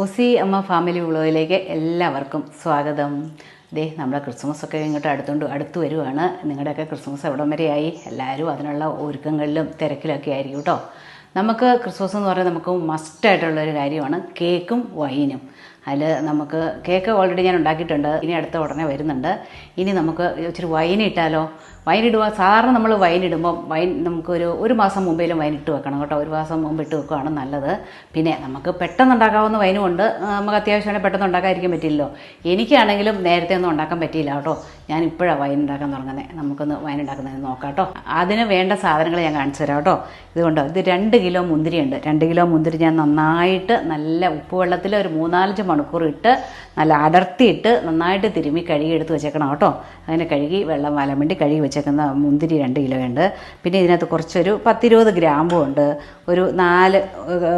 ഒസി അമ്മ ഫാമിലി വ്ളോഗിലേക്ക് എല്ലാവർക്കും സ്വാഗതം. ദേ നമ്മുടെ ക്രിസ്മസ് ഒക്കെ ഇങ്ങോട്ട് അടുത്തുകൊണ്ട് അടുത്ത് വരുവാണ്. നിങ്ങളുടെയൊക്കെ ക്രിസ്മസ് എവിടം വരെയായി എല്ലാവരും അതിനുള്ള ഒരുക്കങ്ങളിലും തിരക്കിലൊക്കെ ആയിരിക്കും കേട്ടോ. നമുക്ക് ക്രിസ്മസ് എന്ന് പറഞ്ഞാൽ നമുക്ക് മസ്റ്റായിട്ടുള്ള ഒരു കാര്യമാണ് കേക്കും വൈനും അതിൽ നമുക്ക് കേക്ക് ഓൾറെഡി ഞാൻ ഉണ്ടാക്കിയിട്ടുണ്ട്. ഇനി അടുത്ത ഉടനെ വരുന്നുണ്ട്. ഇനി നമുക്ക് ഇച്ചിരി വൈൻ ഇട്ടാലോ? വൈൻ ഇടുക സാധാരണ നമ്മൾ വൈനിടുമ്പം വൈൻ നമുക്കൊരു ഒരു മാസം മുമ്പേലും വൈനിട്ട് വെക്കണം കേട്ടോ. ഒരു മാസം മുമ്പ് ഇട്ട് വെക്കുകയാണ് നല്ലത്. പിന്നെ നമുക്ക് പെട്ടെന്ന് ഉണ്ടാക്കാവുന്ന വൈനും ഉണ്ട്. നമുക്ക് അത്യാവശ്യമാണെങ്കിൽ പെട്ടെന്ന് ഉണ്ടാക്കാതിരിക്കാൻ പറ്റില്ലല്ലോ. എനിക്കാണെങ്കിലും നേരത്തെ ഒന്നും ഉണ്ടാക്കാൻ പറ്റിയില്ല കേട്ടോ. ഞാൻ ഇപ്പോഴാണ് വൈൻ ഉണ്ടാക്കാൻ തുടങ്ങുന്നത് നമുക്കൊന്ന് വൈൻ ഉണ്ടാക്കുന്നതിന് നോക്കാം കേട്ടോ. അതിന് വേണ്ട സാധനങ്ങൾ ഞാൻ കാണിച്ചു തരാം കേട്ടോ. ഇതുകൊണ്ട്? ഇത് രണ്ട് കിലോ മുന്തിരിയുണ്ട്. രണ്ട് കിലോ മുന്തിരി ഞാൻ നന്നായിട്ട് നല്ല ഉപ്പ് വെള്ളത്തിൽ ഒരു മൂന്നാലഞ്ച് മണിക്കൂർ ഇട്ട് നല്ല അടർത്തിയിട്ട് നന്നായിട്ട് തിരുമ്മി കഴുകി എടുത്ത് വെച്ചേക്കണം കേട്ടോ. അങ്ങനെ കഴുകി വെള്ളം വലം വേണ്ടി കഴുകി വെച്ചേക്കുന്ന മുന്തിരി രണ്ട് കിലോ ഉണ്ട് പിന്നെ ഇതിനകത്ത് കുറച്ചൊരു പത്തിരുപത് ഗ്രാമ്പും ഉണ്ട്. ഒരു നാല്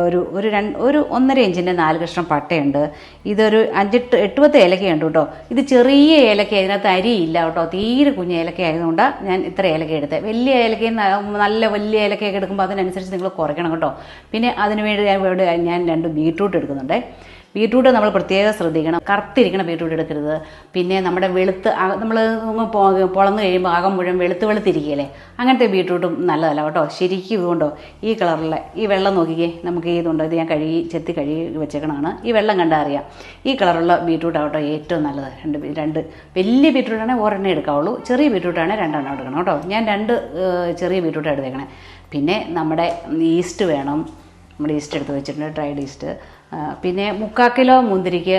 ഒരു ഒരു രണ്ട് ഒരു ഒന്നര ഇഞ്ചിന്റെ നാല് കഷ്ണം പട്ടയുണ്ട്. ഇതൊരു അഞ്ചെട്ട് എട്ടുപത്ത് ഏലക്കയുണ്ട് കേട്ടോ. ഇത് ചെറിയ ഏലക്ക ഇതിനകത്ത് അരിയില്ല കേട്ടോ. തീരെ കുഞ്ഞ് ഏലക്ക ആയതുകൊണ്ട് ഞാൻ ഇത്ര ഏലക്ക എടുത്തത് വലിയ ഏലക്കയും നല്ല വലിയ ഏലക്കയൊക്കെ എടുക്കുമ്പോൾ അതിനനുസരിച്ച് നിങ്ങൾ കുറയ്ക്കണം കേട്ടോ. പിന്നെ അതിന് വേണ്ടി ഞാൻ രണ്ട് ബീട്രൂട്ട് എടുക്കുന്നുണ്ട്. ബീട്രൂട്ട് നമ്മൾ പ്രത്യേകം ശ്രദ്ധിക്കണം. കറുത്തിരിക്കണം ബീട്രൂട്ട് എടുക്കരുത്. പിന്നെ നമ്മുടെ വെളുത്ത് നമ്മൾ പൊളന്ന് കഴിയുമ്പോൾ ആകം മുഴുവൻ വെളുത്ത് വെളുത്തിരിക്കുകയല്ലേ? അങ്ങനത്തെ ബീട്രൂട്ടും നല്ലതല്ല കേട്ടോ. ശരിക്കും ഇതുകൊണ്ടോ ഈ കളറിലെ ഈ വെള്ളം നോക്കിക്കേ നമുക്ക് ഇതുണ്ടോ ഇത് ഞാൻ കഴുകി ചെത്തി കഴുകി വെച്ചേക്കണമാണ് ഈ വെള്ളം കണ്ടാൽ അറിയാം. ഈ കളറുള്ള ബീട്രൂട്ട് ആവട്ടോ ഏറ്റവും നല്ലത്. രണ്ട് രണ്ട് വലിയ ബീട്രൂട്ടാണെങ്കിൽ ഒരെണ്ണം എടുക്കാവുള്ളൂ. ചെറിയ ബീട്രൂട്ടാണെങ്കിൽ രണ്ടെണ്ണം എടുക്കണം കേട്ടോ. ഞാൻ രണ്ട് ചെറിയ ബീട്രൂട്ട് എടുത്തേക്കണേ. പിന്നെ നമ്മുടെ ഈസ്റ്റ് വേണം. നമ്മൾ ഈസ്റ്റ് എടുത്ത് വെച്ചിട്ടുണ്ട് ഡ്രൈഡ് ഈസ്റ്റ് പിന്നെ മുക്കാൽ കിലോ മുന്തിരിക്ക്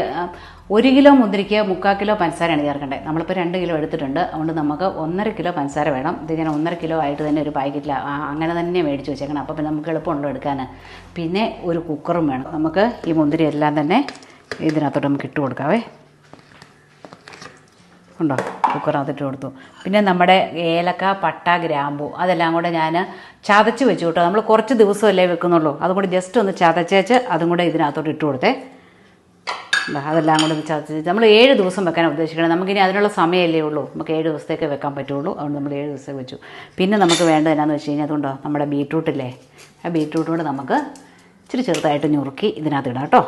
ഒരു കിലോ മുന്തിരിക്ക് മുക്കാൽ കിലോ പഞ്ചസാരയാണ് ചേർക്കേണ്ടത്. നമ്മളിപ്പോൾ രണ്ട് കിലോ എടുത്തിട്ടുണ്ട്. അതുകൊണ്ട് നമുക്ക് ഒന്നര കിലോ പഞ്ചസാര വേണം. ഇത് ഞാൻ ഒന്നര കിലോ ആയിട്ട് തന്നെ ഒരു പാക്കറ്റിൽ അങ്ങനെ തന്നെ മേടിച്ച് വെച്ചേക്കണം. അപ്പോൾ പിന്നെ നമുക്ക് എളുപ്പമുണ്ടോ എടുക്കാൻ പിന്നെ ഒരു കുക്കറും വേണം. നമുക്ക് ഈ മുന്തിരി എല്ലാം തന്നെ ഇതിനകത്തോട്ട് നമുക്ക് ഇട്ട് കൊടുക്കാവേ. ഉണ്ടോ? കുക്കറിനകത്തിട്ട് കൊടുത്തു. പിന്നെ നമ്മുടെ ഏലക്ക പട്ട ഗ്രാമ്പു അതെല്ലാം കൂടെ ഞാൻ ചതച്ച് വെച്ചു കേട്ടോ. നമ്മൾ കുറച്ച് ദിവസമല്ലേ വെക്കുന്നുള്ളൂ. അതും കൂടി ജസ്റ്റ് ഒന്ന് ചതച്ചേച്ച് അതും കൂടെ ഇതിനകത്തോട്ട് ഇട്ട് കൊടുത്തേ. അതെല്ലാം കൂടെ ചതച്ച് നമ്മൾ ഏഴ് ദിവസം വെക്കാൻ ഉദ്ദേശിക്കണം. നമുക്കിനി അതിനുള്ള സമയമല്ലേ ഉള്ളൂ. നമുക്ക് ഏഴ് ദിവസത്തേക്ക് വെക്കാൻ പറ്റുള്ളൂ. അതുകൊണ്ട് നമ്മൾ ഏഴ് ദിവസം വെച്ചു. പിന്നെ നമുക്ക് വേണ്ടത് എന്നാന്ന് വെച്ച് കഴിഞ്ഞാൽ അതുകൊണ്ടോ നമ്മുടെ ബീട്രൂട്ടില്ലേ? ആ ബീട്രൂട്ട് കൊണ്ട് നമുക്ക് ഇച്ചിരി ചെറുതായിട്ട് ഞുറുക്കി ഇതിനകത്ത് ഇടാം കേട്ടോ.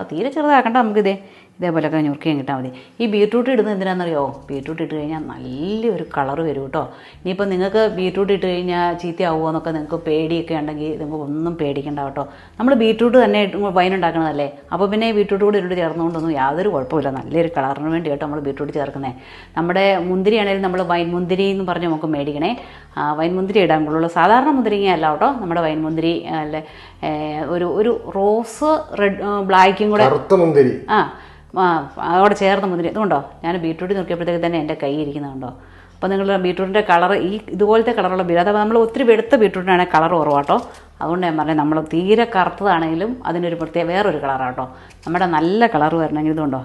അപ്പോൾ തീരെ ചെറുതാക്കണ്ട നമുക്കിതേ. ഇതേപോലെയൊക്കെ ഞുറുക്കിയും കിട്ടാൽ മതി. ഈ ബീട്രൂട്ട് ഇടുന്നത് എന്തിനാണെന്നറിയോ ബീട്രൂട്ട് ഇട്ട് കഴിഞ്ഞാൽ നല്ലൊരു കളർ വരും കേട്ടോ. ഇനിയിപ്പോൾ നിങ്ങൾക്ക് ബീട്രൂട്ട് ഇട്ട് കഴിഞ്ഞാൽ ചീത്തയാവുമോ എന്നൊക്കെ നിങ്ങൾക്ക് പേടിയൊക്കെ ഉണ്ടെങ്കിൽ നിങ്ങൾക്ക് ഒന്നും പേടിക്കണ്ട കേട്ടോ. നമ്മൾ ബീട്രൂട്ട് തന്നെ വൈൻ ഉണ്ടാക്കണതല്ലേ? അപ്പോൾ പിന്നെ ഈ ബീട്രൂട്ട് കൂടി ഇട്ട് ചേർന്നുകൊണ്ടൊന്നും യാതൊരു കുഴപ്പമില്ല. നല്ലൊരു കളറിന് വേണ്ടി കേട്ടോ നമ്മൾ ബീട്രൂട്ട് ചേർക്കുന്നത് നമ്മുടെ മുന്തിരി ആണെങ്കിലും നമ്മൾ വൈൻ മുന്തിരി എന്ന് പറഞ്ഞ് നമുക്ക് മേടിക്കണേ. വൈൻ മുന്തിരി ഇടാൻ കൊള്ളുള്ളൂ സാധാരണ മുന്തിരിങ്ങ അല്ല കേട്ടോ. നമ്മുടെ വൈൻ മുന്തിരി അല്ലെ ഒരു ഒരു റോസ് റെഡ് ബ്ലാക്കും കൂടെ മുന്തിരി. ആ അവിടെ ചേർന്ന മുന്തിരി. ഇതുകൊണ്ടോ? ഞാൻ ബീട്രൂട്ട് നോക്കിയപ്പോഴത്തേക്ക് തന്നെ എന്റെ കൈ ഇരിക്കുന്നുണ്ടോ? അപ്പോൾ നിങ്ങൾ ബീട്രൂട്ടിന്റെ കളർ ഈ ഇതുപോലത്തെ കളറുള്ള ബീറ്റ് അഥവാ നമ്മൾ ഒത്തിരി വെളുത്ത ബീട്രൂട്ടിനാണെങ്കിൽ കളർ കുറവാട്ടോ. അതുകൊണ്ട് ഞാൻ പറഞ്ഞത് നമ്മൾ തീരെ കറുത്തതാണെങ്കിലും അതിനൊരു പ്രത്യേക വേറൊരു കളറാട്ടോ. നമ്മുടെ നല്ല കളർ വരണമെങ്കിൽ ഇതുകൊണ്ടോ?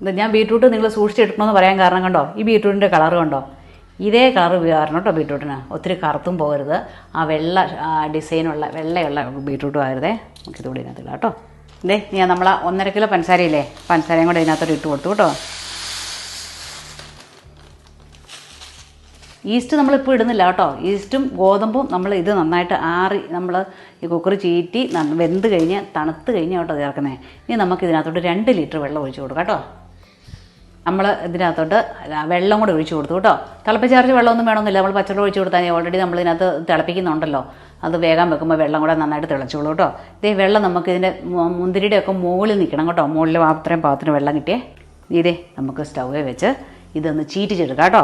ഇത് ഞാൻ ബീട്രൂട്ട് നിങ്ങൾ സൂക്ഷിച്ചെടുക്കണമെന്ന് പറയാൻ കാരണം കണ്ടോ? ഈ ബീട്രൂട്ടിന്റെ കളർ കണ്ടോ? ഇതേ കളർ വരണം കേട്ടോ ബീട്രൂട്ടിന്. ഒത്തിരി കറുത്തും പോകരുത്. ആ വെള്ള ഡിസൈനുള്ള വെള്ളയുള്ള ബീട്രൂട്ടും ആകരുതേ നമുക്കിതുകൂടി ഇതിനകത്തില്ല കേട്ടോ. ഇതേ ഞാൻ നമ്മൾ ഒന്നര കിലോ പഞ്ചസാരയില്ലേ? പഞ്ചസാരയും കൂടെ ഇതിനകത്തോട്ട് ഇട്ട് കൊടുത്തു കേട്ടോ. ഈസ്റ്റ് നമ്മളിപ്പോൾ ഇടുന്നില്ല കേട്ടോ. ഈസ്റ്റും ഗോതമ്പും നമ്മൾ ഇത് നന്നായിട്ട് ആറി നമ്മൾ ഈ കുക്കർ ചീറ്റി വെന്ത് കഴിഞ്ഞ് തണുത്ത് കഴിഞ്ഞ് കേട്ടോ ചേർക്കുന്നത് ഇനി നമുക്ക് ഇതിനകത്തോട്ട് രണ്ട് ലിറ്റർ വെള്ളം ഒഴിച്ച് കൊടുക്കാം കേട്ടോ. നമ്മൾ ഇതിനകത്തോട്ട് വെള്ളം കൂടെ ഒഴിച്ച് കൊടുത്തു കേട്ടോ. തിളപ്പിച്ചാർജ് വെള്ളമൊന്നും വേണമെന്നില്ല. നമ്മൾ പച്ചവെള്ളം ഒഴിച്ച് കൊടുത്താൽ ഓൾറെഡി നമ്മൾ ഇതിനകത്ത് തിളപ്പിക്കുന്നുണ്ടല്ലോ. അത് വേഗം വെക്കുമ്പോൾ വെള്ളം കൂടെ നന്നായിട്ട് തിളച്ചോളൂ കേട്ടോ. ഇതേ വെള്ളം നമുക്ക് ഇതിന്റെ മുന്തിരിയുടെ ഒക്കെ മുകളിൽ നിൽക്കണം കേട്ടോ. മുകളിൽ അത്രയും പാകത്തിന് വെള്ളം കിട്ടിയേ. ഇതേ നമുക്ക് സ്റ്റൗവേ വെച്ച് ഇതൊന്ന് ചീറ്റിച്ചെടുക്കാം കേട്ടോ.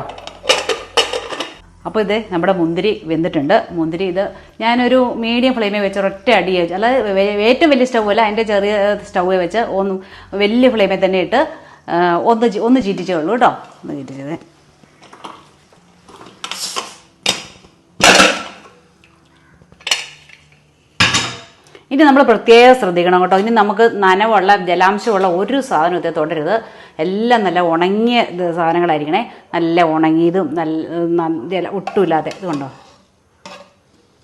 അപ്പോൾ ഇത് നമ്മുടെ മുന്തിരി വെന്തിട്ടുണ്ട്. മുന്തിരി ഇത് ഞാനൊരു മീഡിയം ഫ്ലെയിമിൽ വെച്ച് ഒറ്റ അടി വെച്ച് അല്ലാതെ ഏറ്റവും വലിയ സ്റ്റൗ അല്ല അതിന്റെ ചെറിയ സ്റ്റൗവേ വെച്ച് ഒന്ന് വലിയ ഫ്ലെയിമിൽ തന്നെ ഇട്ട് ഒന്ന് ഒന്ന് ചീറ്റിച്ചേ ഉള്ളൂ കേട്ടോ. ഒന്ന് ചീറ്റിച്ചത് ഇനി നമ്മൾ പ്രത്യേകം ശ്രദ്ധിക്കണം കേട്ടോ. ഇനി നമുക്ക് നനവുള്ള ജലാംശമുള്ള ഒരു സാധനം സാധനത്തെ തൊടരുത്. എല്ലാം നല്ല ഉണങ്ങിയ ഇത് സാധനങ്ങളായിരിക്കണേ. നല്ല ഉണങ്ങിയതും നല്ല ജല ഒട്ടുമില്ലാതെ ഇതുകൊണ്ടോ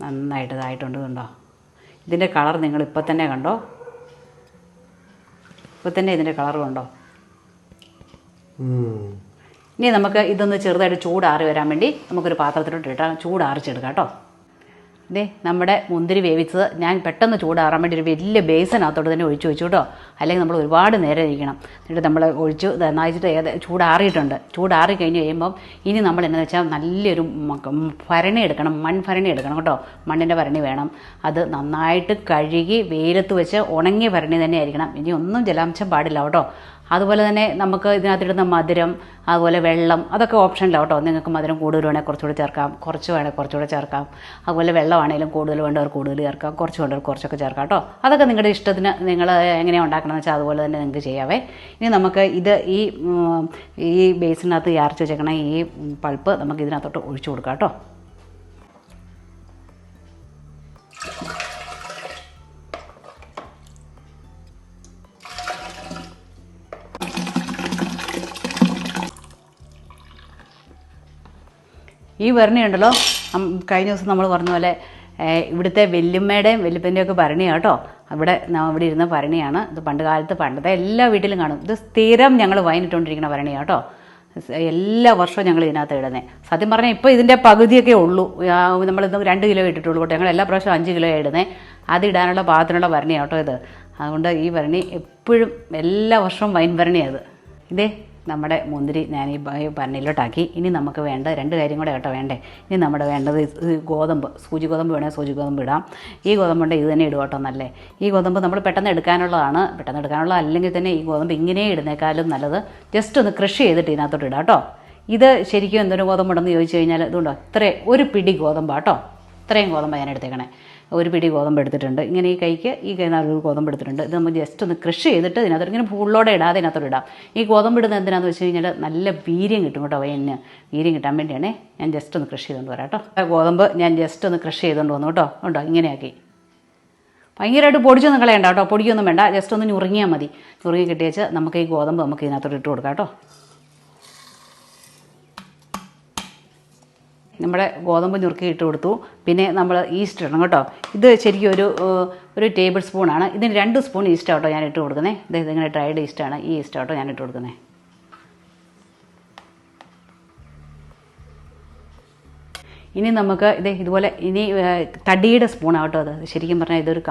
നന്നായിട്ട് ഇതായിട്ടുണ്ട് ഇതുണ്ടോ ഇതിന്റെ കളർ നിങ്ങൾ ഇപ്പം തന്നെ കണ്ടോ? ഇപ്പം തന്നെ ഇതിന്റെ കളർ കണ്ടോ? ഇനി നമുക്ക് ഇതൊന്ന് ചെറുതായിട്ട് ചൂടാറി വരാൻ വേണ്ടി നമുക്കൊരു പാത്രത്തിലോട്ട് ഇട്ടാൽ ചൂടാറിച്ചെടുക്കാം കേട്ടോ. ഇതേ നമ്മുടെ മുന്തിരി വേവിച്ചത് ഞാൻ പെട്ടെന്ന് ചൂടാറാൻ വേണ്ടി ഒരു വലിയ ബേസിനകത്തോട്ട് തന്നെ ഒഴിച്ചു വെച്ചു കേട്ടോ. അല്ലെങ്കിൽ നമ്മൾ ഒരുപാട് നേരം ഇരിക്കണം. എന്നിട്ട് നമ്മൾ ഒഴിച്ചു നന്നായിട്ട് ഏത് ചൂടാറിയിട്ടുണ്ട്. ചൂടാറി കഴിഞ്ഞ് കഴിയുമ്പം ഇനി നമ്മൾ എന്താണെന്ന് വെച്ചാൽ നല്ലൊരു ഭരണി എടുക്കണം. മൺഭരണി എടുക്കണം കേട്ടോ. മണ്ണിന്റെ ഭരണി വേണം. അത് നന്നായിട്ട് കഴുകി വെയിലത്ത് വെച്ച് ഉണങ്ങിയ ഭരണി തന്നെ ആയിരിക്കണം. ഇനി ഒന്നും ജലാംശം പാടില്ല കേട്ടോ. അതുപോലെ തന്നെ നമുക്ക് ഇതിനകത്തിടുന്ന മധുരം അതുപോലെ വെള്ളം അതൊക്കെ ഓപ്ഷനിലാണ് കേട്ടോ. നിങ്ങൾക്ക് മധുരം കൂടുതൽ വേണേൽ കുറച്ചുകൂടി ചേർക്കാം. കുറച്ച് വേണേൽ കുറച്ചുകൂടി ചേർക്കാം. അതുപോലെ വെള്ളമാണെങ്കിലും കൂടുതൽ വേണ്ടവർ കൂടുതൽ ചേർക്കാം. കുറച്ച് വേണ്ടവർ കുറച്ചൊക്കെ ചേർക്കാം കേട്ടോ. അതൊക്കെ നിങ്ങളുടെ ഇഷ്ടത്തിന് നിങ്ങൾ എങ്ങനെയാണ് ഉണ്ടാക്കണമെന്ന് വെച്ചാൽ അതുപോലെ തന്നെ നിങ്ങൾക്ക് ചെയ്യാവേ. ഇനി നമുക്ക് ഇത് ഈ ഈ ബേസിനകത്ത് അരച്ച് വെച്ചേക്കണ ഈ പൾപ്പ് നമുക്ക് ഇതിനകത്തോട്ട് ഒഴിച്ചു കൊടുക്കാം കേട്ടോ. ഈ ഭരണിയുണ്ടല്ലോ കഴിഞ്ഞ ദിവസം നമ്മൾ പറഞ്ഞ പോലെ ഇവിടുത്തെ വെല്ലുമ്മയുടെയും വെല്ലുപ്പന്റെയും ഒക്കെ ഭരണിയാണ് കേട്ടോ. ഇവിടെ ന- ഇവിടെ ഇരുന്ന ഭരണിയാണ്. ഇത് പണ്ട് കാലത്ത് പണ്ടത്തെ എല്ലാ വീട്ടിലും കാണും. ഇത് സ്ഥിരം ഞങ്ങൾ വൈനിട്ടുകൊണ്ടിരിക്കുന്ന ഭരണിയാണ് കേട്ടോ. എല്ലാ വർഷവും ഞങ്ങൾ ഇതിനകത്ത് ഇടുന്നത് സത്യം പറഞ്ഞാൽ ഇപ്പോൾ ഇതിന്റെ പകുതിയൊക്കെ ഉള്ളൂ. നമ്മൾ ഇന്ന് രണ്ട് കിലോ ഇട്ടിട്ടുള്ളൂ കേട്ടോ. ഞങ്ങൾ എല്ലാ പ്രാവശ്യവും അഞ്ച് കിലോ ഇടുന്നത് അതിടാനുള്ള പാകത്തിനുള്ള ഭരണിയാണ് കേട്ടോ ഇത്. അതുകൊണ്ട് ഈ ഭരണി എപ്പോഴും എല്ലാ വർഷവും വൈൻ ഭരണിയാണ് ഇതേ. നമ്മുടെ മുന്തിരി ഞാൻ ഈ പന്നയിലോട്ടാക്കി ഇനി നമുക്ക് വേണ്ട രണ്ട് കാര്യം കൂടെ കേട്ടോ വേണ്ടേ. ഇനി നമ്മുടെ വേണ്ടത് ഗോതമ്പ് സൂചി ഗോതമ്പ് വേണേൽ സൂചി ഗോതമ്പ് ഇടാം. ഈ ഗോതമ്പുണ്ട് ഇത് തന്നെ ഇടുക കേട്ടോ നല്ലേ. ഈ ഗോതമ്പ് നമ്മൾ പെട്ടെന്ന് എടുക്കാനുള്ളതാണ്. പെട്ടെന്ന് എടുക്കാനുള്ള അല്ലെങ്കിൽ തന്നെ ഈ ഗോതമ്പ് ഇങ്ങനെ ഇടുന്നേക്കാളും നല്ലത്. ജസ്റ്റ് ഒന്ന് കൃഷി ചെയ്തിട്ട് ഇതിനകത്തോട്ട് ഇടാം കേട്ടോ. ഇത് ശരിക്കും എന്തൊരു ഗോതമ്പുണ്ടെന്ന് ചോദിച്ചു കഴിഞ്ഞാൽ ഇതുണ്ടോ? ഇത്രയും ഒരു പിടി ഗോതമ്പാട്ടോ ഇത്രയും ഗോതമ്പ് ഞാൻ എടുത്തേക്കണേ. ഒരു പിടി ഗോതമ്പ് എടുത്തിട്ടുണ്ട്. ഇങ്ങനെ ഈ കൈക്ക് ഈ കൈ ഒരു ഗോതമ്പ് എടുത്തിട്ടുണ്ട്. ഇത് നമ്മൾ ജസ്റ്റ് ഒന്ന് കൃഷി ചെയ്തിട്ട് ഇതിനകത്ത് ഇങ്ങനെ ഫുള്ളോടെ ഇടാതെ ഇതിനകത്തോട് ഇടാം. ഈ ഗോതമ്പ് ഇടുന്ന എന്തിനാന്ന് വെച്ച് കഴിഞ്ഞാൽ നല്ല വീര്യം കിട്ടും കേട്ടോ വയലിന്. വീര്യം കിട്ടാൻ വേണ്ടിയാണേ ഞാൻ ജസ്റ്റ് ഒന്ന് കൃഷി ചെയ്തുകൊണ്ട് വരാം കേട്ടോ. ഗോതമ്പ് ഞാൻ ജസ്റ്റ് ഒന്ന് കൃഷി ചെയ്തുകൊണ്ട് വന്നു കേട്ടോ. ഉണ്ടോ? ഇങ്ങനെയാക്കി. ഭയങ്കരമായിട്ട് പൊടിച്ചൊന്നും കളയണ്ട കേട്ടോ. പൊടിയൊന്നും വേണ്ട. ജസ്റ്റ് ഒന്ന് ഞുറുങ്ങിയാൽ മതി. ഞുറുങ്ങി കിട്ടിയേച്ച് നമുക്ക് ഈ ഗോതമ്പ് നമുക്ക് ഇതിനകത്തോട്ട് ഇട്ട് കൊടുക്കാം കേട്ടോ. നമ്മുടെ ഗോതമ്പ് ഞുറുക്കി ഇട്ട് കൊടുത്തു. പിന്നെ നമ്മൾ ഈസ്റ്റ് ഇടണം കേട്ടോ. ഇത് ശരിക്കും ഒരു ഒരു ടേബിൾ സ്പൂണാണ്. ഇതിന് രണ്ട് സ്പൂൺ ഈസ്റ്റ് ആട്ടോ ഞാൻ ഇട്ട് കൊടുക്കുന്നത് ഇത് ഇങ്ങനെ ഡ്രൈഡ് ഈസ്റ്റാണ് ഈ ഈസ്റ്റ് ആട്ടോ ഞാൻ ഇട്ട് കൊടുക്കുന്നത് ഇനി നമുക്ക് ഇത് ഇതുപോലെ ഇനി തടിയുടെ സ്പൂണാട്ടോ അത്. ശരിക്കും പറഞ്ഞാൽ ഇതൊരു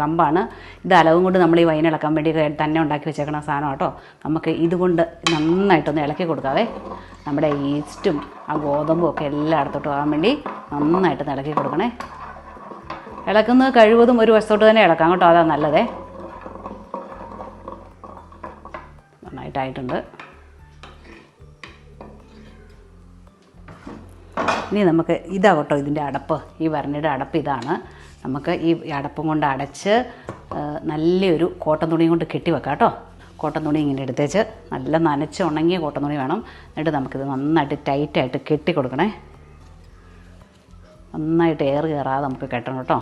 കമ്പാണ്. ഇത് അലവും കൊണ്ട് നമ്മൾ ഈ വൈൻ ഇളക്കാൻ വേണ്ടി തന്നെ ഉണ്ടാക്കി വെച്ചേക്കണ സാധനം കേട്ടോ. നമുക്ക് ഇതുകൊണ്ട് നന്നായിട്ടൊന്ന് ഇളക്കി കൊടുക്കാവേ. നമ്മുടെ ഈസ്റ്റും ആ ഗോതമ്പും ഒക്കെ എല്ലായിടത്തോട്ട് പോകാൻ വേണ്ടി നന്നായിട്ട് ഇളക്കി കൊടുക്കണേ. ഇളക്കുന്നത് കഴിവതും ഒരു വശത്തോട്ട് തന്നെ ഇളക്കാം കേട്ടോ. അതാണ് നല്ലതേ. നന്നായിട്ടായിട്ടുണ്ട്. ഇനി നമുക്ക് ഇതാവട്ടോ ഇതിന്റെ അടപ്പ്. ഈ വരണിയുടെ അടപ്പ് ഇതാണ്. നമുക്ക് ഈ അടപ്പും കൊണ്ട് അടച്ച് നല്ലൊരു കോട്ടൻ തുണിയും കൊണ്ട് കെട്ടി വെക്കാം കേട്ടോ. കോട്ടൻ തുണി ഇങ്ങനെ എടുത്തേച്ച് നല്ല നനച്ച് ഉണങ്ങിയ കോട്ടൻ തുണി വേണം. എന്നിട്ട് നമുക്കിത് നന്നായിട്ട് ടൈറ്റായിട്ട് കെട്ടി കൊടുക്കണേ. നന്നായിട്ട് എയർ കയറാതെ നമുക്ക് കെട്ടണം കേട്ടോ.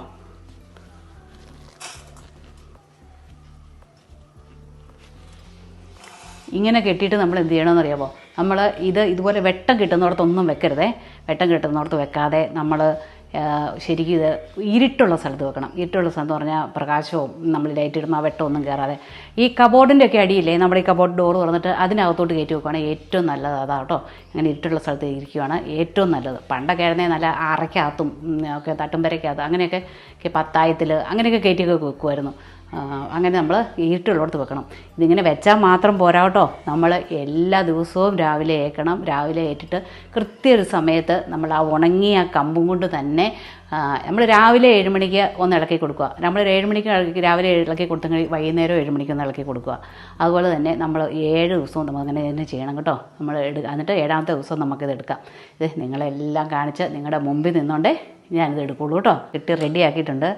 ഇങ്ങനെ കെട്ടിയിട്ട് നമ്മൾ എന്ത് ചെയ്യണമെന്ന് അറിയാമോ നമ്മൾ ഇത് ഇതുപോലെ വെട്ടം കിട്ടുന്നിടത്തൊന്നും വെക്കരുതേ. വെട്ടം കിട്ടുന്നിടത്ത് വെക്കാതെ നമ്മൾ ശരിക്കും ഇത് ഇരുട്ടുള്ള സ്ഥലത്ത് വെക്കണം. ഇരുട്ടുള്ള സ്ഥലത്ത് പറഞ്ഞാൽ പ്രകാശവും നമ്മൾ ലൈറ്റ് ഇടുന്ന ആ വെട്ടമൊന്നും കയറാതെ ഈ കബോർഡിന്റെ ഒക്കെ അടിയില്ലേ നമ്മുടെ ഈ കബോർഡ് ഡോർ തുറന്നിട്ട് അതിനകത്തോട്ട് കയറ്റി വെക്കുകയാണെങ്കിൽ ഏറ്റവും നല്ലത്. അതാ കേട്ടോ ഇങ്ങനെ ഇരുട്ടുള്ള സ്ഥലത്ത് ഇരിക്കുകയാണ് ഏറ്റവും നല്ലത്. പണ്ടൊക്കെ ആയിരുന്നേ നല്ല അറയ്ക്കകത്തും ഒക്കെ തട്ടുംപരയ്ക്കകത്തും അങ്ങനെയൊക്കെ പത്തായത്തിൽ അങ്ങനെയൊക്കെ കയറ്റിയൊക്കെ വെക്കുമായിരുന്നു അങ്ങനെ നമ്മൾ ഈട്ടുള്ളടത്ത് വെക്കണം. ഇതിങ്ങനെ വെച്ചാൽ മാത്രം പോരാ കേട്ടോ. നമ്മൾ എല്ലാ ദിവസവും രാവിലെ ഏക്കണം. രാവിലെ ഏറ്റിട്ട് കൃത്യ ഒരു സമയത്ത് നമ്മൾ ആ ഉണങ്ങിയ കമ്പും കൊണ്ട് തന്നെ നമ്മൾ രാവിലെ ഏഴ് മണിക്ക് ഒന്ന് ഇളക്കി കൊടുക്കുക. നമ്മൾ ഏഴ് മണിക്ക് ഇളക്കി രാവിലെ ഇളക്കി കൊടുത്തെങ്കിൽ വൈകുന്നേരം ഏഴ് മണിക്ക് ഒന്ന് ഇളക്കി കൊടുക്കുക. അതുപോലെ തന്നെ നമ്മൾ ഏഴ് ദിവസവും നമുക്ക് അങ്ങനെ തന്നെ ചെയ്യണം കേട്ടോ. നമ്മൾ എടുക്കുക എന്നിട്ട് ഏഴാമത്തെ ദിവസം നമുക്കിത് എടുക്കാം. ഇത് നിങ്ങളെല്ലാം കാണിച്ച് നിങ്ങളുടെ മുമ്പിൽ നിന്നുകൊണ്ടേ ഞാനിത് എടുക്കുള്ളൂ കേട്ടോ. കിട്ടി റെഡി ആക്കിയിട്ടുണ്ട്.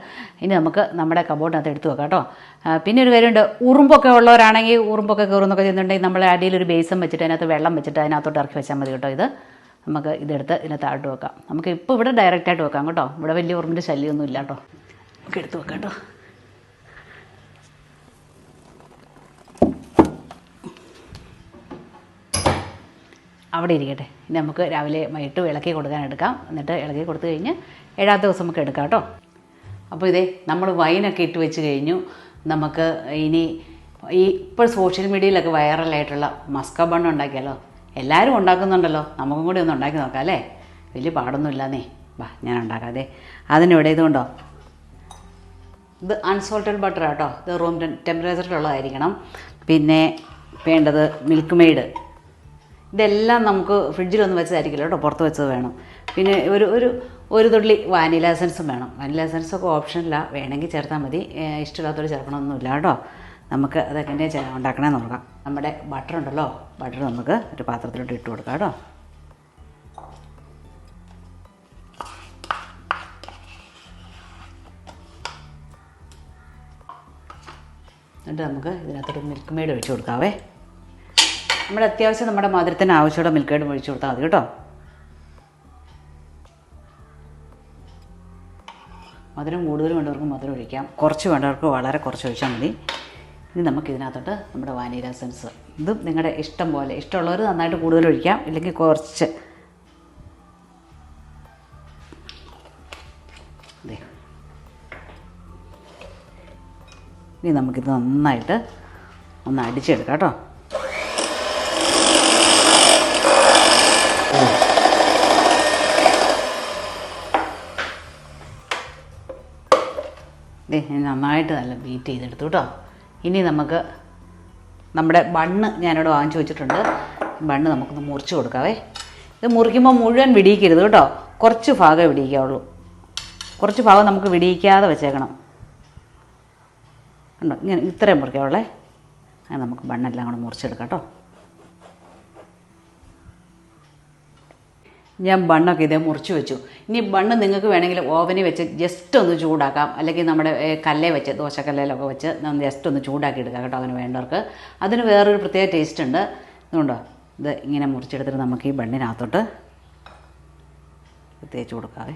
ഇനി നമുക്ക് നമ്മുടെ കബോർഡിനകത്ത് എടുത്തു വെക്കാം കേട്ടോ. പിന്നെ ഒരു കാര്യമുണ്ട്. ഉറുമ്പൊക്കെ ഉള്ളവരാണെങ്കിൽ ഉറുമ്പൊക്കെ കയറുന്നൊക്കെ ചെയ്യുന്നുണ്ടെങ്കിൽ നമ്മൾ അടിയിൽ ഒരു ബേസം വെച്ചിട്ട് അതിനകത്ത് വെള്ളം വെച്ചിട്ട് അതിനകത്തോട്ട് ഇറക്കി വെച്ചാൽ മതി കേട്ടോ ഇത്. നമുക്ക് ഇതെടുത്ത് ഇതിനെ താഴ്ത്ത് വെക്കാം. നമുക്ക് ഇപ്പോൾ ഇവിടെ ഡയറക്റ്റ് ആയിട്ട് വെക്കാം കേട്ടോ. ഇവിടെ വലിയ ഉറുമ്പിന്റെ ശല്യമൊന്നും ഇല്ല കേട്ടോ. നമുക്ക് എടുത്ത് വെക്കാം കേട്ടോ. അവിടെ ഇരിക്കട്ടെ. ഇനി നമുക്ക് രാവിലെ വൈകിട്ട് ഇളക്കി കൊടുക്കാൻ എടുക്കാം. എന്നിട്ട് ഇളക്കി കൊടുത്തു കഴിഞ്ഞ് ഏഴാമത്തെ ദിവസം നമുക്ക് എടുക്കാം കേട്ടോ. അപ്പോൾ ഇതേ നമ്മൾ വൈനൊക്കെ ഇട്ട് വെച്ച് കഴിഞ്ഞു. നമുക്ക് ഇനി ഈ ഇപ്പോൾ സോഷ്യൽ മീഡിയയിലൊക്കെ വൈറലായിട്ടുള്ള മസ്ക ബണ്ണ് എല്ലാവരും ഉണ്ടാക്കുന്നുണ്ടല്ലോ. നമുക്കും കൂടി ഒന്ന് ഉണ്ടാക്കി നോക്കാം അല്ലേ? വലിയ പാടൊന്നും ഇല്ലാന്നേ വാ ഞാൻ ഉണ്ടാക്കാം. അതെ അതിനിവിടെ ഇതുകൊണ്ടോ ഇത് അൺസോൾട്ടഡ് ബട്ടർ കേട്ടോ ഇത് റൂം ടെമ്പറേച്ചറിലുള്ളതായിരിക്കണം പിന്നെ വേണ്ടത് മിൽക്ക് മെയ്ഡ് ഇതെല്ലാം നമുക്ക് ഫ്രിഡ്ജിലൊന്നും വെച്ചതായിരിക്കില്ല കേട്ടോ. പുറത്ത് വെച്ചത് വേണം. പിന്നെ ഒരു ഒരു ഒരു തുള്ളി വാനില എസൻസും വേണം. വാനില എസൻസൊക്കെ ഓപ്ഷനില്ല വേണമെങ്കിൽ ചേർത്താൽ മതി. ഇഷ്ടമില്ലാത്തവർ ചേർക്കണമൊന്നുമില്ല കേട്ടോ. നമുക്ക് അതെങ്ങനെ ഉണ്ടാക്കണമെന്ന് നോക്കാം. നമ്മുടെ ബട്ടർ ഉണ്ടല്ലോ ബട്ടർ നമുക്ക് ഒരു പാത്രത്തിലോട്ട് ഇട്ട് കൊടുക്കാം കേട്ടോ. എന്നിട്ട് നമുക്ക് ഇതിനകത്തൊരു മിൽക്ക് മെയ്ഡ് ഒഴിച്ചു കൊടുക്കാവേ. നമ്മുടെ അത്യാവശ്യം നമ്മുടെ മധുരത്തിന് ആവശ്യമുള്ള മിൽക്ക് മെയ്ഡ് ഒഴിച്ചു കൊടുത്താൽ മതി കേട്ടോ. മധുരം കൂടുതൽ വേണ്ടവർക്ക് മധുരം ഒഴിക്കാം. കുറച്ച് വേണ്ടവർക്ക് വളരെ കുറച്ച് ഒഴിച്ചാൽ മതി. ഇനി നമുക്ക് ഇതിനകത്തോട്ട് നമ്മുടെ വാനില സെൻസ്. ഇതും നിങ്ങളുടെ ഇഷ്ടം പോലെ ഇഷ്ടമുള്ളവർ നന്നായിട്ട് കൂടുതൽ ഒഴിക്കാം ഇല്ലെങ്കിൽ കുറച്ച്. ഇനി നമുക്കിത് നന്നായിട്ട് ഒന്ന് അടിച്ചെടുക്കാം കേട്ടോ. നന്നായിട്ട് നല്ല ബീറ്റ് ചെയ്തെടുത്തു കേട്ടോ. ഇനി നമുക്ക് നമ്മുടെ ബണ്ണ് ഞാനിവിടെ വാങ്ങിച്ചു വെച്ചിട്ടുണ്ട്. ബണ്ണ് നമുക്കൊന്ന് മുറിച്ച് കൊടുക്കാവേ. ഇത് മുറിക്കുമ്പോൾ മുഴുവൻ വിടിയിക്കരുത് കേട്ടോ. കുറച്ച് ഭാഗമേ വിടിയിക്കാവുള്ളൂ. കുറച്ച് ഭാഗം നമുക്ക് വിടിയിക്കാതെ വെച്ചേക്കണം. കണ്ടോ? ഇങ്ങനെ ഇത്രയും മുറിക്കാവുള്ളേ. അങ്ങനെ നമുക്ക് ബണ്ണെല്ലാം കൂടെ മുറിച്ചെടുക്കാം കേട്ടോ. ഞാൻ ബണ്ണൊക്കെ ഇതേ മുറിച്ച് വെച്ചു. ഇനി ബണ്ണ് നിങ്ങൾക്ക് വേണമെങ്കിൽ ഓവനിൽ വെച്ച് ജസ്റ്റ് ഒന്ന് ചൂടാക്കാം. അല്ലെങ്കിൽ നമ്മുടെ കല്ലേ വെച്ച് ദോശക്കല്ലേലൊക്കെ വെച്ച് ജസ്റ്റ് ഒന്ന് ചൂടാക്കി എടുക്കാം കേട്ടോ അങ്ങനെ വേണ്ടവർക്ക്. അതിന് വേറൊരു പ്രത്യേക ടേസ്റ്റ് ഉണ്ട്. അതുകൊണ്ടോ ഇത് ഇങ്ങനെ മുറിച്ചെടുത്തിട്ട് നമുക്ക് ഈ ബണ്ണിനകത്തോട്ട് തേച്ച് കൊടുക്കാവേ.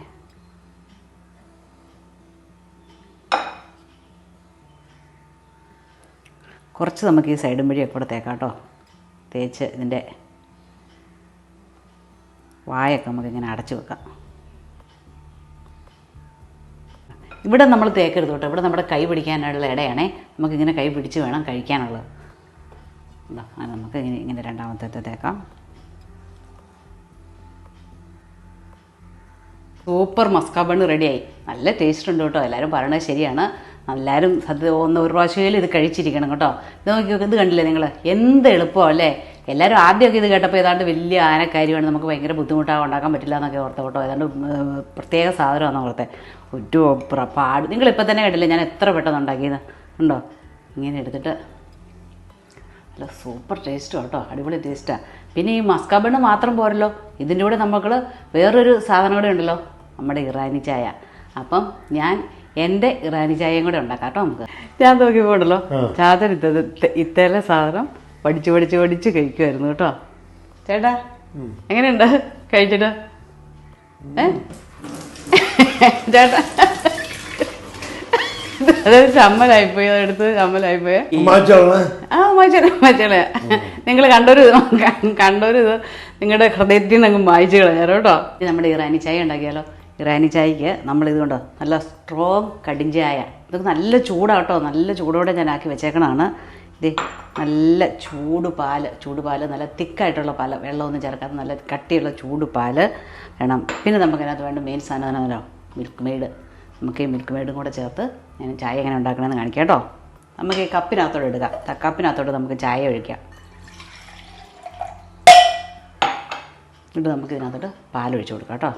കുറച്ച് നമുക്ക് ഈ സൈഡും വഴിയൊക്കെ കൂടെ തേക്കാം കേട്ടോ. തേച്ച് ഇതിന്റെ വായൊക്കെ നമുക്കിങ്ങനെ അടച്ചു വെക്കാം. ഇവിടെ നമ്മൾ തേക്കരുത് കേട്ടോ. ഇവിടെ നമ്മുടെ കൈ പിടിക്കാനുള്ള ഇടയാണേ. നമുക്കിങ്ങനെ കൈ പിടിച്ച് വേണം കഴിക്കാനുള്ളത്. നമുക്ക് ഇങ്ങനെ ഇങ്ങനെ രണ്ടാമത്തെ തേക്കാം. സൂപ്പർ മസ്ക ബണ്ണ് റെഡിയായി. നല്ല ടേസ്റ്റ് ഉണ്ട് കേട്ടോ. എല്ലാവരും പറയണത് ശരിയാണ്. എല്ലാവരും സദ്യ ഒന്ന് ഒരു പ്രാവശ്യമെങ്കിലും ഇത് കഴിച്ചിരിക്കണം കേട്ടോ. ഇത് നോക്കി ഇത് കണ്ടില്ലേ നിങ്ങൾ എന്ത് എളുപ്പമല്ലേ എല്ലാവരും ആദ്യമൊക്കെ ഇത് കേട്ടപ്പോൾ ഏതാണ്ട് വലിയ ആനക്കാര്യമാണ് നമുക്ക് ഭയങ്കര ബുദ്ധിമുട്ടാണ് ഉണ്ടാക്കാൻ പറ്റില്ല എന്നൊക്കെ ഓർത്ത കേട്ടോ. ഏതാണ്ട് പ്രത്യേക സാധനമാണ് ഓർത്തെ ഒരു പാട്. നിങ്ങൾ നിങ്ങളിപ്പോൾ തന്നെ കേട്ടില്ലേ ഞാൻ എത്ര പെട്ടെന്ന് ഉണ്ടാക്കിയത് ഉണ്ടോ? ഇങ്ങനെ എടുത്തിട്ട്. നല്ല സൂപ്പർ ടേസ്റ്റും കേട്ടോ. അടിപൊളി ടേസ്റ്റാണ് പിന്നെ ഈ മസ്കാബണ് മാത്രം പോരല്ലോ. ഇതിന്റെ കൂടെ നമുക്ക് വേറൊരു സാധനം കൂടെ ഉണ്ടല്ലോ. നമ്മുടെ ഇറാനി ചായ. അപ്പം ഞാൻ എന്റെ ഇറാനി ചായയും കൂടെ ഉണ്ടാക്കാം കേട്ടോ നമുക്ക്. ഞാൻ നോക്കിപ്പോണ്ടല്ലോ ചാതൻ ഇത്തേലെ സാധനം പഠിച്ച് പഠിച്ച് പഠിച്ച് കഴിക്കുമായിരുന്നു കേട്ടോ. ചേട്ടാ എങ്ങനെയുണ്ട്? കഴിച്ചിട്ട്? ഏ? ചേട്ടാ. അതായത് ചമ്മലായിപ്പോയി അതെടുത്ത് ചമ്മലായിപ്പോയി. ആ വായിച്ചോളെ നിങ്ങൾ കണ്ടൊരു കണ്ടൊരു ഇത് നിങ്ങളുടെ ഹൃദയത്തിൽ നിന്ന് അങ്ങ് വായിച്ചു കളയാറോ കേട്ടോ. നമ്മുടെ ഇറാനി ചായ ഉണ്ടാക്കിയാലോ? ഇറാനി ചായക്ക് നമ്മൾ ഇതുകൊണ്ടോ നല്ല സ്ട്രോങ് കടിഞ്ചായ ഇതൊക്കെ നല്ല ചൂടാട്ടോ നല്ല ചൂടോടെ ഞാൻ ആക്കി വെച്ചേക്കണതാണ്. ഇത് നല്ല ചൂട് പാൽ ചൂട് പാൽ നല്ല തിക്കായിട്ടുള്ള പാൽ വെള്ളമൊന്നും ചേർക്കാതെ നല്ല കട്ടിയുള്ള ചൂട് പാൽ വേണം. പിന്നെ നമുക്ക് അതിനകത്ത് വേണ്ട മെയിൻ സാധനമാണല്ലോ മിൽക്ക് മെയ്ഡ് നമുക്ക് ഈ മിൽക്ക് മെയ്ഡും കൂടെ ചേർത്ത് ഞാൻ ചായ എങ്ങനെ ഉണ്ടാക്കണമെന്ന് കാണിക്കാം കേട്ടോ. നമുക്ക് ഈ കപ്പിനകത്തോട് എടുക്കാം കപ്പിനകത്തോടെ നമുക്ക് ചായ ഒഴിക്കാം. എന്നിട്ട് നമുക്ക് ഇതിനകത്തോട്ട് പാലൊഴിച്ച് കൊടുക്കാം കേട്ടോ.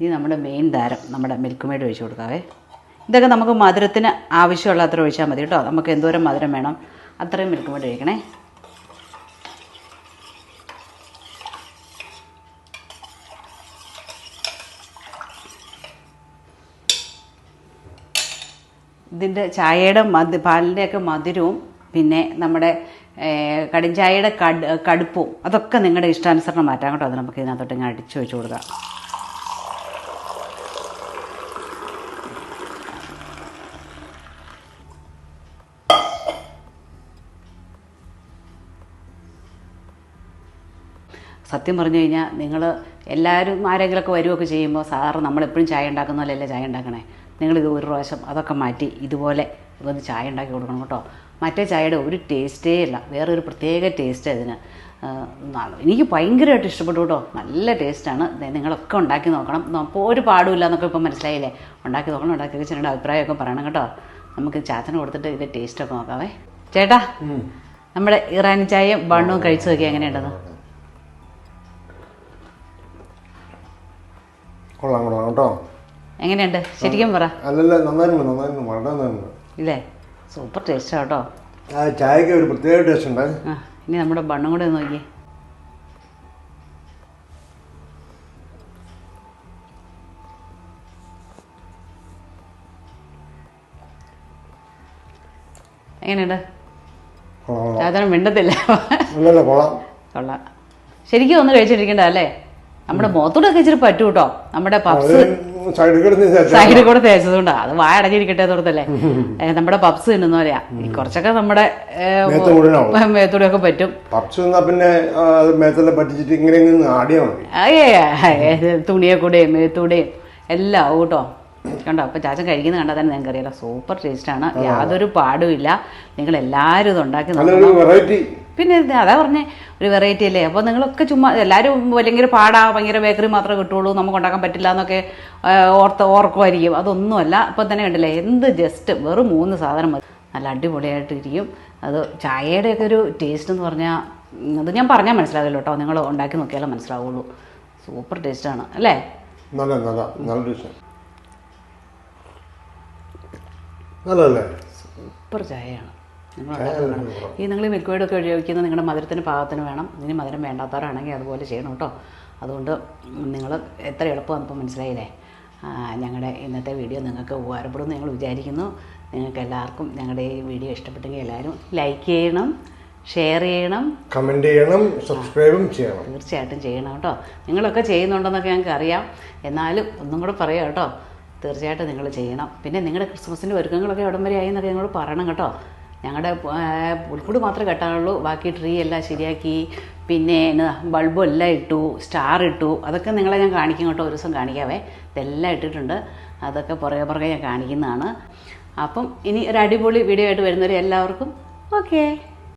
ഇത് നമ്മുടെ മെയിൻ താരം നമ്മുടെ മിൽക്ക് മെയ്ഡ് ഒഴിച്ച് കൊടുക്കാവേ. ഇതൊക്കെ നമുക്ക് മധുരത്തിന് ആവശ്യമുള്ള അത്ര ഒഴിച്ചാൽ മതി കേട്ടോ. നമുക്ക് എന്തോരം മധുരം വേണം. അത്രയും മിൽക്ക് മെയ്ഡ് ഒഴിക്കണേ. ഇതിന്റെ ചായയുടെ മധു പാലിന്റെയൊക്കെ മധുരവും പിന്നെ നമ്മുടെ കടിഞ്ചായയുടെ കടുപ്പും അതൊക്കെ നിങ്ങളുടെ ഇഷ്ടാനുസരണം മാറ്റാം കേട്ടോ. അത് നമുക്ക് ഇതിനകത്തോട്ട് ഇങ്ങനെ അടിച്ചു വെച്ച് കൊടുക്കാം. സത്യം പറഞ്ഞു കഴിഞ്ഞാൽ നിങ്ങൾ എല്ലാവരും ആരെങ്കിലുമൊക്കെ വരുമൊക്കെ ചെയ്യുമ്പോൾ സാറ് നമ്മളെപ്പോഴും ചായ ഉണ്ടാക്കുന്ന പോലെയല്ലേ ചായ ഉണ്ടാക്കണേ? നിങ്ങളിത് ഒരു പ്രാവശ്യം അതൊക്കെ മാറ്റി ഇതുപോലെ ഒന്ന് ചായ ഉണ്ടാക്കി കൊടുക്കണം കേട്ടോ. മറ്റേ ചായയുടെ ഒരു ടേസ്റ്റേ ഇല്ല. വേറൊരു പ്രത്യേക ടേസ്റ്റ് അതിന് എനിക്ക് ഭയങ്കരമായിട്ട് ഇഷ്ടപ്പെട്ടു കേട്ടോ. നല്ല ടേസ്റ്റാണ്. നിങ്ങളൊക്കെ ഉണ്ടാക്കി നോക്കണം. അപ്പോൾ ഒരു പാടുമില്ല എന്നൊക്കെ ഇപ്പം മനസ്സിലായില്ലേ? ഉണ്ടാക്കി നോക്കണം ഉണ്ടാക്കി വെച്ചിട്ട് അഭിപ്രായമൊക്കെ പറയണം കേട്ടോ. നമുക്ക് ചാച്ചന് കൊടുത്തിട്ട് ഇത് ടേസ്റ്റൊക്കെ നോക്കാവേ. ചേട്ടാ നമ്മുടെ ഇറാനി ചായയും ബണ്ണും കഴിച്ചു നോക്കിയാൽ എങ്ങനെയുണ്ടെന്ന്? കൊള്ളാം കൊള്ളാം കേട്ടോ. എങ്ങനെയുണ്ട്? ശരിക്കും പറ. അല്ലല്ല നന്നായിരുന്നു നന്നായിരുന്നു വളരെ നന്നായിരുന്നു. ഇല്ലേ? സൂപ്പർ ടേസ്റ്റ് കേട്ടോ. ആ ചായക്ക് ഒരു പ്രത്യേക ടേസ്റ്റ് ഉണ്ട്. ആ ഇനി നമ്മുടെ ബണ്ണും കൂടെ ഒന്ന് നോക്കിയേ. എങ്ങനെയുണ്ട്? ചാച്ചനും മിണ്ടത്തില്ല. കൊള്ളാം. ശരിക്കും ഒന്ന് കഴിച്ചിരിക്കണ്ട അല്ലേ നമ്മുടെ മുഖത്തോടൊക്കെ ഇച്ചിരി പറ്റൂ കേട്ടോ നമ്മുടെ പപ്സ് സൈഡിൽ കൂടെ തേച്ചതുകൊണ്ടാ. അത് വായ അടഞ്ഞിരിക്കട്ടെ തോർത്തല്ലേ നമ്മുടെ പപ്സ് തിന്നുന്ന പോലെയാ. കുറച്ചൊക്കെ നമ്മുടെ. മേത്തൂടെ ഒക്കെ പറ്റും. പപ്സ് പിന്നെ പറ്റിച്ചിട്ട് ഇങ്ങനെ തുണിയെ കൂടെയും മേത്തൂടെയും എല്ലാം ആവും കേട്ടോ കണ്ടോ? അപ്പോൾ ചാച്ചൻ കഴിക്കുന്ന കണ്ടാൽ തന്നെ നിങ്ങൾക്ക് അറിയാലോ. സൂപ്പർ ടേസ്റ്റ് ആണ്. യാതൊരു പാടുമില്ല. നിങ്ങൾ എല്ലാവരും ഇത് ഉണ്ടാക്കി നോക്കണം. പിന്നെ അതാ പറഞ്ഞേ ഒരു വെറൈറ്റി അല്ലേ? അപ്പോൾ നിങ്ങളൊക്കെ ചുമ്മാ എല്ലാവരും ഭയങ്കര പാടാ ഭയങ്കര ബേക്കറി മാത്രമേ കിട്ടുള്ളൂ നമുക്ക് ഉണ്ടാക്കാൻ പറ്റില്ല എന്നൊക്കെ ഓർത്ത് ഓർക്കുമായിരിക്കും. അതൊന്നുമല്ല ഇപ്പം തന്നെ കണ്ടില്ലേ എന്ത് ജസ്റ്റ് വെറും മൂന്ന് സാധനം മതി. നല്ല അടിപൊളിയായിട്ട് ഇരിക്കും. അത് ചായയുടെയൊക്കെ ഒരു ടേസ്റ്റ് എന്ന് പറഞ്ഞാൽ അത് ഞാൻ പറഞ്ഞാൽ മനസ്സിലാവില്ല കേട്ടോ. നിങ്ങൾ ഉണ്ടാക്കി നോക്കിയാലേ മനസ്സിലാവുള്ളൂ. സൂപ്പർ ടേസ്റ്റ് ആണ് അല്ലേ? നല്ല നല്ല നല്ല ടേസ്റ്റ് സൂപ്പർ ചായയാണ്. ഈ നിങ്ങൾ മിൽക്ക് ഒക്കെ ഉപയോഗിക്കുന്നത് നിങ്ങളുടെ മധുരത്തിന് പാകത്തിന് വേണം. ഇനി മധുരം വേണ്ടാത്തവരാണെങ്കിൽ അതുപോലെ ചെയ്യണം കേട്ടോ. അതുകൊണ്ട് നിങ്ങൾ എത്ര എളുപ്പമാണ് ഇപ്പോൾ മനസ്സിലായില്ലേ? ഞങ്ങളുടെ ഇന്നത്തെ വീഡിയോ നിങ്ങൾക്ക് ഉപകാരപ്പെടുമെന്ന് ഞങ്ങൾ വിചാരിക്കുന്നു. നിങ്ങൾക്ക് എല്ലാവർക്കും ഞങ്ങളുടെ ഈ വീഡിയോ ഇഷ്ടപ്പെട്ടെങ്കിൽ എല്ലാവരും ലൈക്ക് ചെയ്യണം ഷെയർ ചെയ്യണം. കമന്റ് ചെയ്യണം സബ്സ്ക്രൈബും ചെയ്യണം. തീർച്ചയായിട്ടും ചെയ്യണം കേട്ടോ. നിങ്ങളൊക്കെ ചെയ്യുന്നുണ്ടെന്നൊക്കെ ഞങ്ങൾക്ക് അറിയാം എന്നാലും ഒന്നും കൂടെ പറയാം കേട്ടോ. തീർച്ചയായിട്ടും നിങ്ങൾ ചെയ്യണം. പിന്നെ നിങ്ങളുടെ ക്രിസ്മസിന്റെ ഒരുക്കങ്ങളൊക്കെ എവിടം വരെ ആയി എന്നൊക്കെ നിങ്ങൾ പറയണം കേട്ടോ. ഞങ്ങളുടെ പുൽക്കൂട് മാത്രമേ കെട്ടാനുള്ളൂ ബാക്കി ട്രീ എല്ലാം ശരിയാക്കി. പിന്നെ എന്നാ ബൾബും എല്ലാം ഇട്ടു സ്റ്റാർ ഇട്ടു. അതൊക്കെ നിങ്ങളെ ഞാൻ കാണിക്കും കേട്ടോ. ഒരു ദിവസം കാണിക്കാവേ. ഇതെല്ലാം ഇട്ടിട്ടുണ്ട്. അതൊക്കെ പുറകെ പുറകെ ഞാൻ കാണിക്കുന്നതാണ്. അപ്പം ഇനി ഒരു അടിപൊളി വീഡിയോ ആയിട്ട് വരുന്നവരെ എല്ലാവർക്കും ഓക്കേ